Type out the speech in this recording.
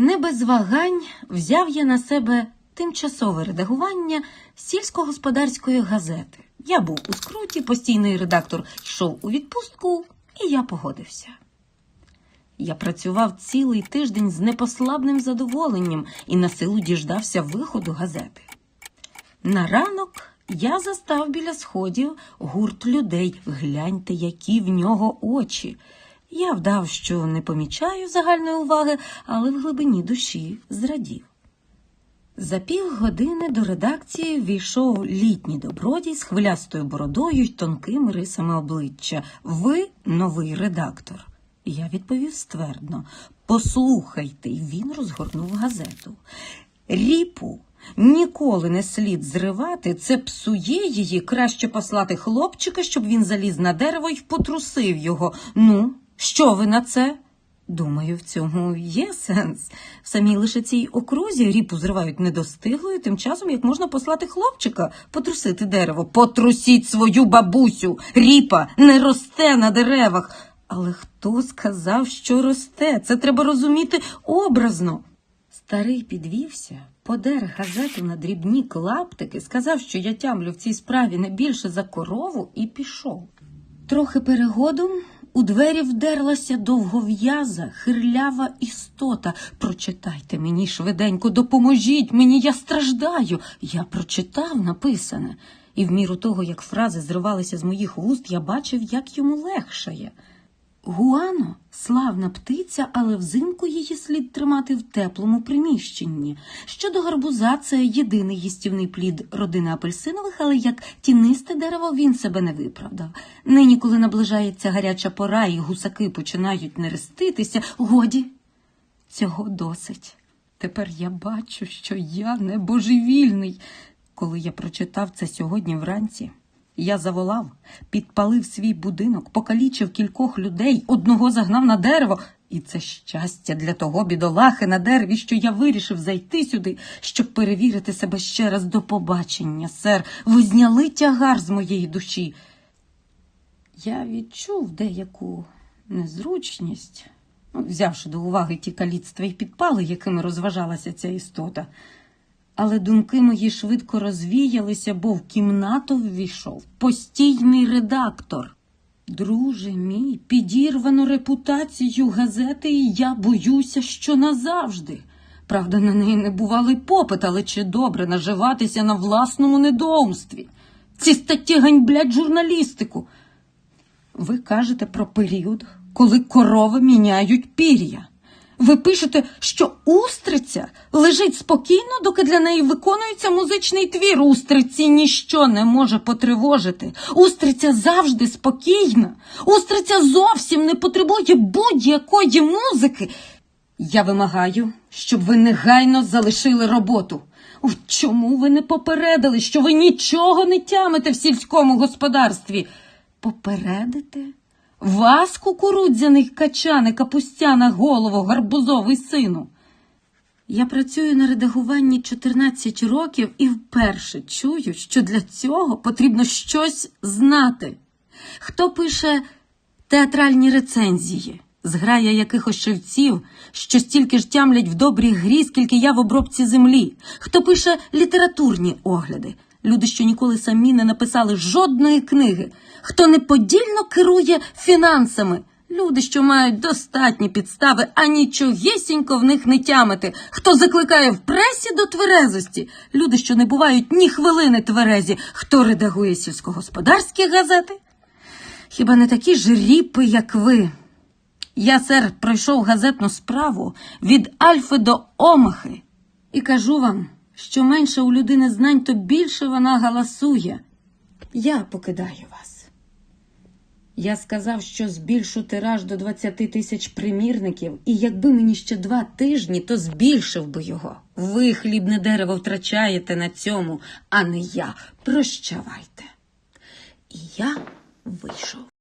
Не без вагань взяв я на себе тимчасове редагування сільськогосподарської газети. Я був у скруті, постійний редактор йшов у відпустку, і я погодився. Я працював цілий тиждень з непослабним задоволенням і на силу діждався виходу газети. На ранок я застав біля сходів гурт людей. Гляньте, які в нього очі. Я вдав, що не помічаю загальної уваги, але в глибині душі зрадів. За півгодини до редакції війшов літній добродій з хвилястою бородою й тонкими рисами обличчя. Ви новий редактор. Я відповів ствердно. Послухайте, й він розгорнув газету. Ріпу ніколи не слід зривати, це псує її, краще послати хлопчика, щоб він заліз на дерево й потрусив його. Ну, що ви на це? Думаю, в цьому є сенс. В самій лише цій окрузі ріпу зривають недостиглою, тим часом як можна послати хлопчика потрусити дерево. Потрусіть свою бабусю. Ріпа не росте на деревах. Але хто сказав, що росте? Це треба розуміти образно. Старий підвівся, подер газету на дрібні клаптики, сказав, що я тямлю в цій справі не більше за корову, і пішов. Трохи перегодом у двері вдерлася довгов'яза, хирлява істота. Прочитайте мені швиденько, допоможіть мені, я страждаю. Я прочитав написане, і в міру того, як фрази зривалися з моїх вуст, я бачив, як йому легшає. Гуано славна птиця, але взимку її слід тримати в теплому приміщенні. Щодо гарбуза, це єдиний їстівний плід родини апельсинових, але як тінисте дерево він себе не виправдав. Нині, коли наближається гаряча пора і гусаки починають нереститися, годі, цього досить. Тепер я бачу, що я не божевільний. Коли я прочитав це сьогодні вранці, я заволав, підпалив свій будинок, покалічив кількох людей, одного загнав на дерево. І це щастя для того бідолахи на дереві, що я вирішив зайти сюди, щоб перевірити себе ще раз до побачення, сер. Ви зняли тягар з моєї душі. Я відчув деяку незручність, ну, взявши до уваги ті каліцтва і підпали, якими розважалася ця істота. Але думки мої швидко розвіялися, бо в кімнату ввійшов постійний редактор. Друже мій, підірвано репутацію газети, і я боюся, що назавжди. Правда, на неї не бувалий попит, але чи добре наживатися на власному недоумстві? Ці статті ганьблять журналістику. Ви кажете про період, коли корови міняють пір'я. Ви пишете, що устриця лежить спокійно, доки для неї виконується музичний твір. Устриці ніщо не може потривожити. Устриця завжди спокійна. Устриця зовсім не потребує будь-якої музики. Я вимагаю, щоб ви негайно залишили роботу. О, чому ви не попередили, що ви нічого не тямите в сільському господарстві? Попередите? Вас, кукурудзяних качани, капустяна голову, гарбузовий сину. Я працюю на редагуванні 14 років і вперше чую, що для цього потрібно щось знати. Хто пише театральні рецензії, зграя якихось шевців, що стільки ж тямлять в добрій грі, скільки я в обробці землі, хто пише літературні огляди, люди, що ніколи самі не написали жодної книги, хто неподільно керує фінансами. Люди, що мають достатні підстави, а нічогісінько в них не тямити. Хто закликає в пресі до тверезості? Люди, що не бувають ні хвилини тверезі. Хто редагує сільськогосподарські газети? Хіба не такі ж ріпи, як ви? Я, сер, пройшов газетну справу від Альфи до Омахи. І кажу вам, що менше у людини знань, то більше вона галасує. Я покидаю вас. Я сказав, що збільшу тираж до 20 тисяч примірників, і якби мені ще два тижні, то збільшив би його. Ви хлібне дерево втрачаєте на цьому, а не я. Прощавайте. І я вийшов.